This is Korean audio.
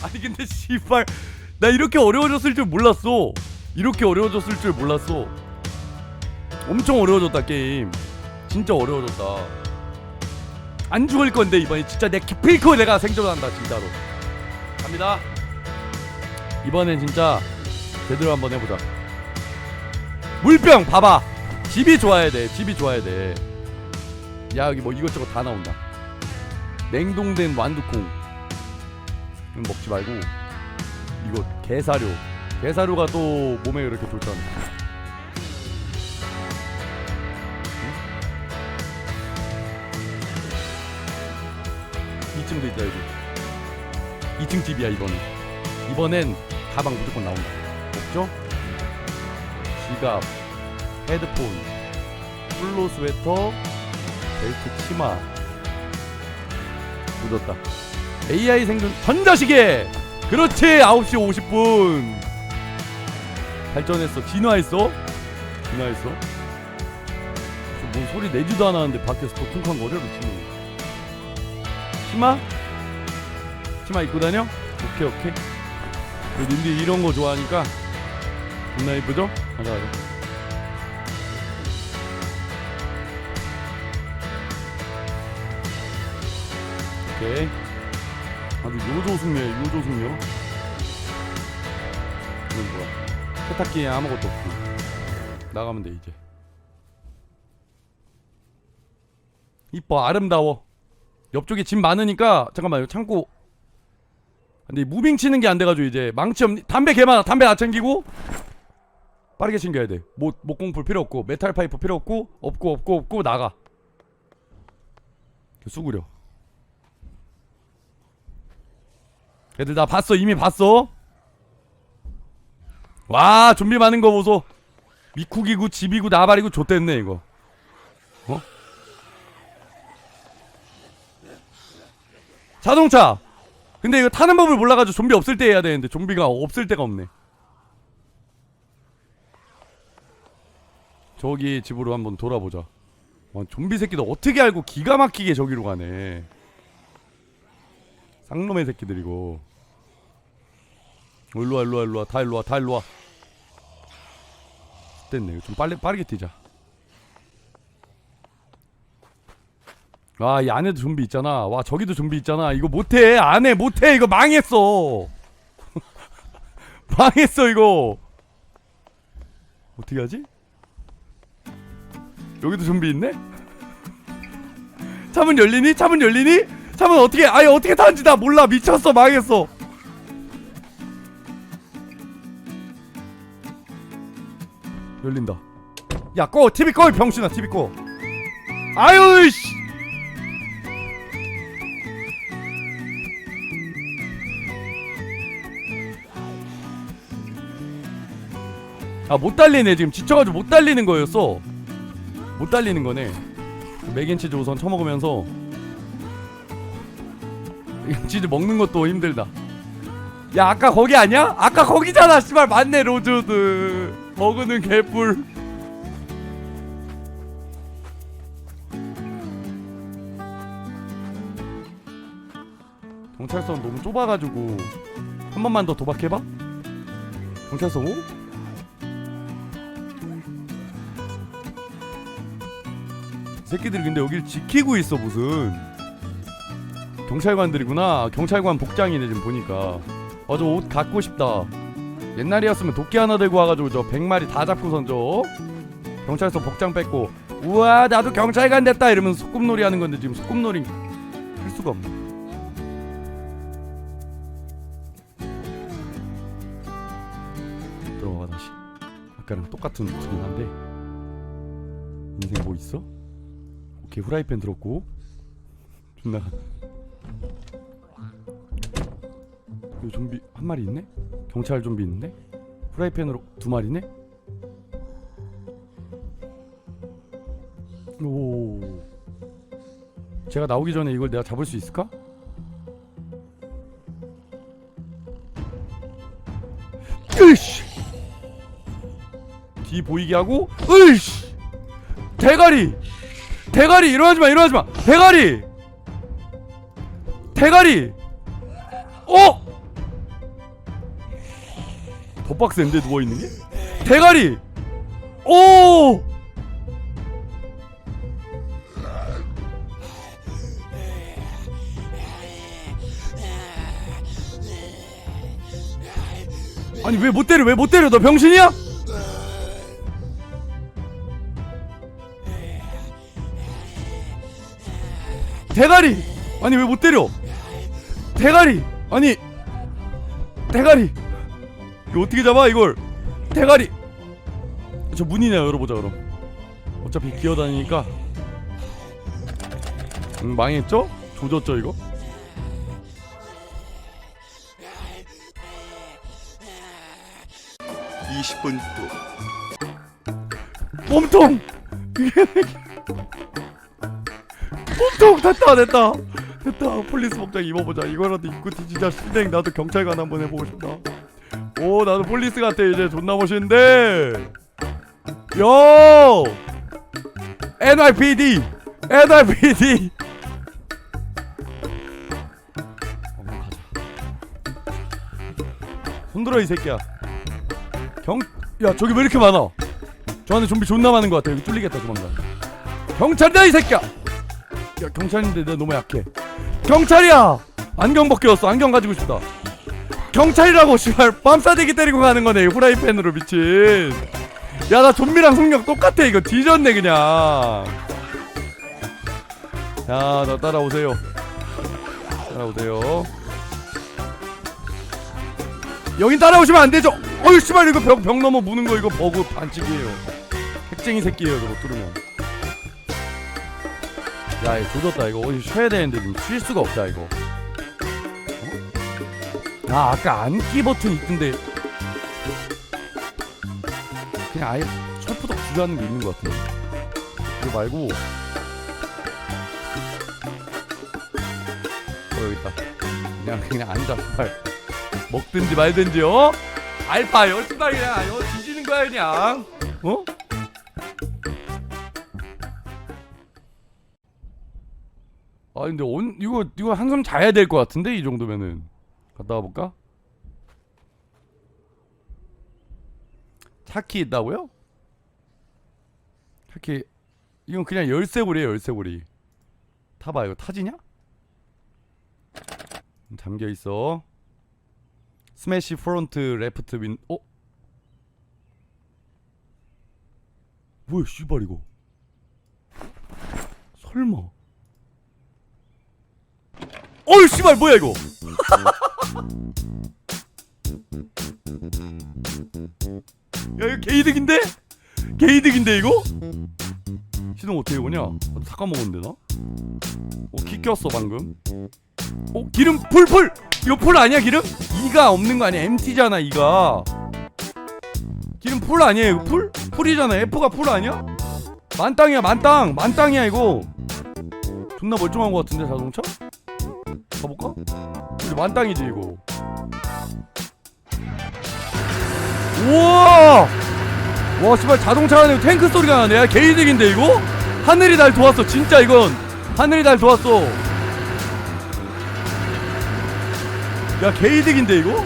아니 근데 씨발 나 이렇게 어려워졌을 줄 몰랐어. 이렇게 어려워졌을 줄 몰랐어. 엄청 어려워졌다 게임. 진짜 어려워졌다. 안 죽을 건데 이번에 진짜 내 기필코 내가 생존한다 진짜로. 갑니다. 이번엔 진짜 제대로 한번 해보자. 물병 봐봐. 집이 좋아야 돼 집이 좋아야 돼야 여기 뭐 이것저것 다 나온다. 냉동된 완두콩 먹지 말고 이거 게사료. 게사료가 또 몸에 그렇게 좋잖아. 응? 2층도 있다 여기 2층 집이야 이번엔. 이번엔 가방 무조건 나온다. 없죠? 지갑 헤드폰 폴로 스웨터 벨트 치마. 묻었다 AI 생존 전자시계 그렇지 9시 50분. 발전했어. 진화했어? 진화했어? 저뭔 소리 내지도 않았는데 밖에서 또 쿵쾅거려 미친놈 치마? 치마 입고 다녀? 오케이 오케이. 그 님들이 이런 거 좋아하니까 존나 이쁘죠? 가자 가자 오케이 아주 요조숙녀 요조숙녀. 이건 뭐야? 세탁기에 아무것도 없고. 나가면 돼 이제. 이뻐 아름다워. 옆쪽에 짐 많으니까 잠깐만 이거 창고. 근데 무빙 치는 게 안 돼가지고 이제 망치 없니? 담배 개 많아 담배 다 챙기고? 빠르게 챙겨야 돼. 못, 목공풀 필요 없고 메탈 파이프 필요 없고 없고 없고 없고 나가. 수구려 애들 나 봤어? 이미 봤어? 와 좀비 많은 거 보소. 미쿡이고 집이고 나발이고 좆됐네 이거. 어? 자동차! 근데 이거 타는 법을 몰라가지고 좀비 없을 때 해야 되는데 좀비가 없을 때가 없네. 저기 집으로 한번 돌아보자. 와 좀비 새끼들 어떻게 알고 기가 막히게 저기로 가네 쌍놈의 새끼들이고. 어, 일로와 일로와 일로와. 다 일로와 다 일로와. 됐네. 좀 빨리 빠르게 뛰자. 아이 안에도 좀비 있잖아. 와 저기도 좀비 있잖아. 이거 못해. 안해 못해. 이거 망했어. 망했어 이거. 어떻게 하지? 여기도 좀비 있네? 차문 열리니? 차문 열리니? 차문 어떻게 아예 어떻게 타는지 나 몰라. 미쳤어. 망했어. 열린다. 야꺼 TV 꺼 병신아 TV 꺼 아유 씨. 아 못 달리네. 지금 지쳐가지고 못 달리는 거였어. 못 달리는 거네. 맥앤치즈 우선 처먹으면서 맥앤치즈 먹는 것도 힘들다. 야 아까 거기 아니야? 아까 거기잖아 씨발. 맞네 로즈드. 먹는 개뿔. 경찰서는 너무 좁아가지고 한 번만 더 도박해봐. 경찰서 5? 새끼들이 근데 여길 지키고 있어 무슨 경찰관들이구나. 경찰관 복장이네 지금 보니까. 어 저 옷 갖고 싶다. 옛날이었으면 도끼 하나 들고 와가지고 저 100마리 다 잡고선 저 경찰서 복장 뺏고 우와 나도 경찰관 됐다! 이러면서 소꿉놀이 하는 건데 지금 소꿉놀이 할 수가 없네. 들어가 다시. 아까랑 똑같은 모습이긴 한데. 인생 뭐 있어? 오케이 후라이팬 들었고. 존나 여기 좀비 한 마리 있네? 경찰 좀비 있는데? 후라이팬으로 두 마리네? 오 제가 나오기 전에 이걸 내가 잡을 수 있을까? 으이씨 뒤 보이게 하고 으이씨 대가리 대가리 일어나지 마 일어나지 마 대가리 대가리 어 더 빡센데 누워있는 게? 대가리! 오! 아니 왜 못 때려 왜 못 때려 너 병신이야? 대가리 아니 왜 못 때려 대가리! 아니 대가리! 이거 어떻게 잡아 이걸? 대가리! 저 문이나 열어보자 그럼. 어차피 기어다니니까. 음, 망했죠? 조졌죠 이거? 이십 분 후. 몸통! 몸통! 됐다 됐다 됐다 폴리스 복장 입어보자. 이거라도 입고 진짜 신생 나도 경찰관 한번 해보고 싶다. 오 나도 폴리스 같아. 이제 존나 멋있는데. 요! NYPD NYPD 손들어 이 새끼야. 경 야 저기 왜 이렇게 많아? 저 안에 좀비 존나 많은 것 같아. 여기 뚫리겠다 조만간. 경찰이다 이 새끼야. 야 경찰인데 내가 너무 약해. 경찰이야. 안경 벗겨왔어. 안경 가지고 싶다. 경찰이라고 씨발 빰싸대기 때리고 가는 거네. 이 후라이팬으로 미친. 야 나 좀비랑 속력 똑같아. 이거 뒤졌네 그냥. 자나 따라오세요. 따라오세요. 여긴 따라오시면 안 되죠. 어이 씨발 이거 벽, 벽 넘어 무는 거 이거 버그 반칙이에요. 핵쟁이 새끼예요 저거 뚫으면 야 이거 조졌다. 이거 어디 쉬어야 되는데 지금 쉴 수가 없다 이거. 어? 아 아까 안기 버튼 있던데. 그냥 아예 철푸덕 주저하는 게 있는 것 같은데. 이거 말고. 어 여기 있다. 그냥 그냥 앉아. 씨발. 먹든지 말든지 어? 알파 여 씨발 그냥 여 뒤지는 거야 그냥. 어? 아 근데 온 이거 이거 한숨 자야 될 것 같은데 이 정도면은 갔다 와 볼까? 차키 있다고요? 차키 이건 그냥 열쇠고리에요 열쇠고리 타봐 이거 타지냐? 잠겨 있어 스매시 프론트 레프트 윈 어? 뭐야 씨발 이거 설마 어이 씨발 뭐야 이거 야 이거 개이득인데? 개이득인데 이거? 시동 어떻게 오냐? 나도 삭감 먹었는데 나? 어, 키 꼈어 방금 어 기름 풀풀 이거 풀 아니야 기름? 이가 없는 거 아니야 MT잖아 이가 기름 풀 아니야 이거 풀? 풀이잖아 F가 풀 아니야? 만땅이야 만땅 만땅이야 이거 존나 멀쩡한 거 같은데 자동차? 가볼까? 이거 만땅이지 이거 우와 와 씨발 자동차 안에 탱크 소리가 나네 야 개이득인데 이거? 하늘이 날 도왔어 진짜 이건 하늘이 날 도왔어 야 개이득인데 이거?